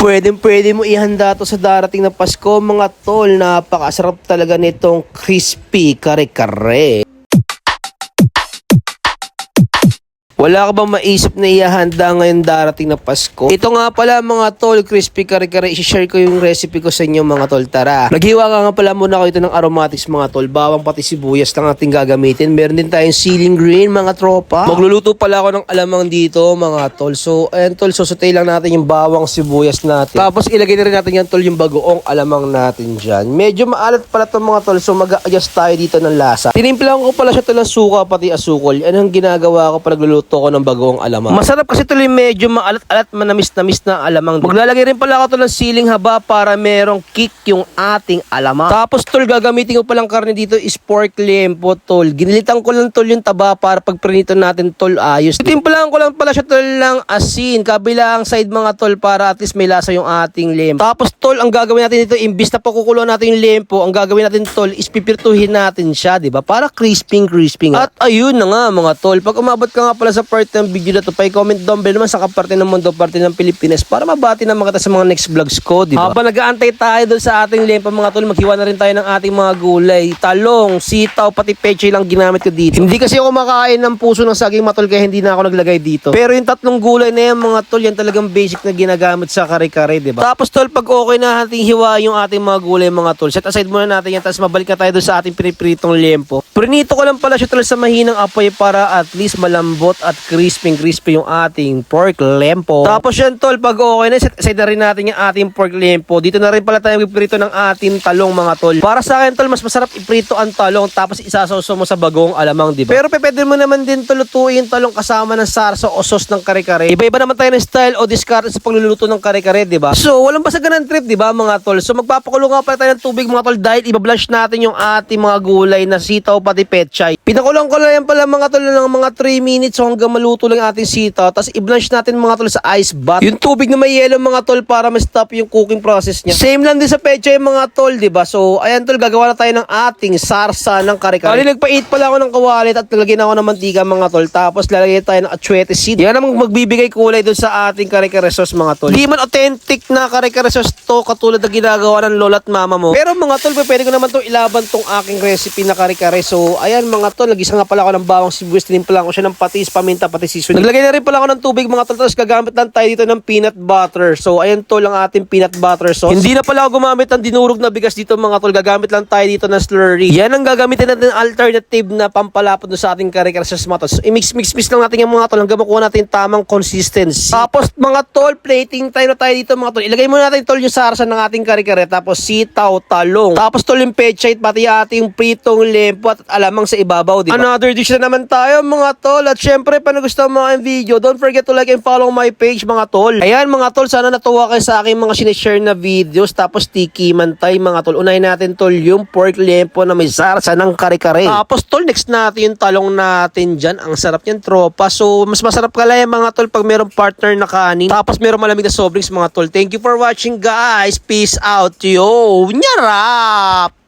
Pwede pwede mo ihanda to sa darating na Pasko mga tol. Napakasarap talaga nitong crispy kare-kare. Wala ka bang maisip na ihanda ngayon darating na Pasko? Ito nga pala mga tol, crispy kare-kare. I-share ko yung recipe ko sa inyo mga tol. Tara. Naghiwa ka nga pala muna ko ito ng aromatics mga tol. Bawang pati sibuyas lang ating gagamitin. Meron din tayong ceiling green mga tropa. Magluluto pala ako ng alamang dito mga tol. So, ayan tol, susutay lang natin yung bawang sibuyas natin. Tapos ilagay na rin natin yan tol yung bagoong alamang natin dyan. Medyo maalat pala itong mga tol. So, mag-adjust tayo dito ng lasa. Tinimplahan ko pala siya tol ng suka pati asukol. Yan ang ginagawa ko pag nagluluto ko ng bagoong alamang. Masarap kasi tuloy medyo maalat-alat manamis-namis na alamang. Maglalagay rin pala ako tol ng siling haba para merong kick yung ating alamang. Tapos tol, gagamitin ko palang karne dito is pork lempo tol. Ginilitan ko lang tol yung taba para pag prinito natin tol ayos. Timplahan ko lang pala siya tol ng asin. Kabilang side mga tol para at least may lasa yung ating lempo. Tapos tol, ang gagawin natin dito, imbis na pakukulo natin yung lempo, ang gagawin natin tol is pipirtuhin natin siya, di ba? Para crispy nga. At ayun na nga mga tol, pag umabot ka nga pala sa part ng video na to, pa-comment down below naman sa kaparte ng mundo, parte ng Pilipinas para mabati naman kita sa mga next vlogs ko, di ba? Habang nag-aantay tayo doon sa ating lempo mga tol, maghiwa na rin tayo ng ating mga gulay. Talong, sitaw, pati peche lang ginamit ko dito. Hindi kasi ako makain ng puso ng saging matol kaya hindi na ako naglagay dito. Pero yung tatlong gulay na yan mga tol, yan talagang basic na ginagamit sa kare-kare, di ba? Tapos tol, pag okay na ating hiwa yung ating mga gulay mga tol, set aside muna natin yan, tapos mabalik na tayo doon sa ating pinipritong lempo. Prinito ko lang pala siya tol sa mahinang apoy para at least malambot at crispy crispy yung ating pork lempo. Tapos yan tol, pag okay na, set na rin natin yung ating pork lempo. Dito na rin pala tayo magpiprito ng ating talong mga tol. Para sa akin tol, mas masarap iprito ang talong tapos isasawsaw mo sa bagong alamang, di ba? Pero pwede mo naman din tol lutuin yung talong kasama ng sarsa o sauce ng kare-kare. Iba-iba naman tayo ng style o discard sa pagluluto ng kare-kare, di ba? So, walang basagan ng trip, di ba mga tol? So, magpapakulo nga pala tayo ng tubig mga tol dahil ibablanch natin yung ating mga gulay na sitaw pati petchay. Pinakulang ko lang yan pala mga tol ng mga 3 minutes so hanggang maluto lang ating sitaw. Tapos i-blanch natin mga tol sa ice bath. Yung tubig na may yellow mga tol para ma-stop yung cooking process niya. Same lang din sa petchay mga tol, di ba? So, ayan tol, gagawa na tayo ng ating sarsa ng kare-kare. Kali nagpait pala ako ng kawalit at nalagyan ako ng mantika mga tol. Tapos lalagyan tayo ng achuete seed. Yan ang magbibigay kulay dun sa ating kare-kare sauce mga tol. Hindi man authentic na kare-kare sauce to katulad na ginagawa ng lola at mama mo. Pero mga tol, pwede ko naman to ilaban tong aking recipe na kare-kare. So, ayan mga tol, nagisa nga pala ako ng bawang sibuyas, tinimpla ko siya ng patis, paminta, pati seasoning. Naglagay na rin pala ako ng tubig mga tol, tapos gagamit lang tayo dito ng peanut butter. So, ayan tol ang ating peanut butter sauce. Hindi na pala ako gumamit ng dinurog na bigas dito mga tol, gagamit lang tayo dito ng slurry. Yan ang gagamitin natin alternative na pampalapot sa ating kare-kare tol. So, i-mix-mix-mix lang natin yung mga tol hanggang makuha natin tamang consistency. Tapos mga tol, plating tayo na tayo dito mga tol. Ilagay muna natin tol yung sarsa ng ating kare-kare, tapos sitaw, talong. Tapos tol yung pechay, pati ating pritong lempo at alamang sa ibabaw, di ba? Another dish na naman tayo mga tol. At syempre, pa nagustuhan mo ang video, don't forget to like and follow my page mga tol. Ayan mga tol, sana natuwa kayo sa aking mga sinishare na videos. Tapos tiki mantay mga tol. Unahin natin tol yung pork lempo na may sarsa ng kare-kare. Tapos tol, next natin yung talong natin dyan. Ang sarap niyan tropa. So, mas masarap ka lang mga tol pag merong partner na kanin. Tapos meron malamig na soft drinks mga tol. Thank you for watching guys. Peace out yo. Nyarap!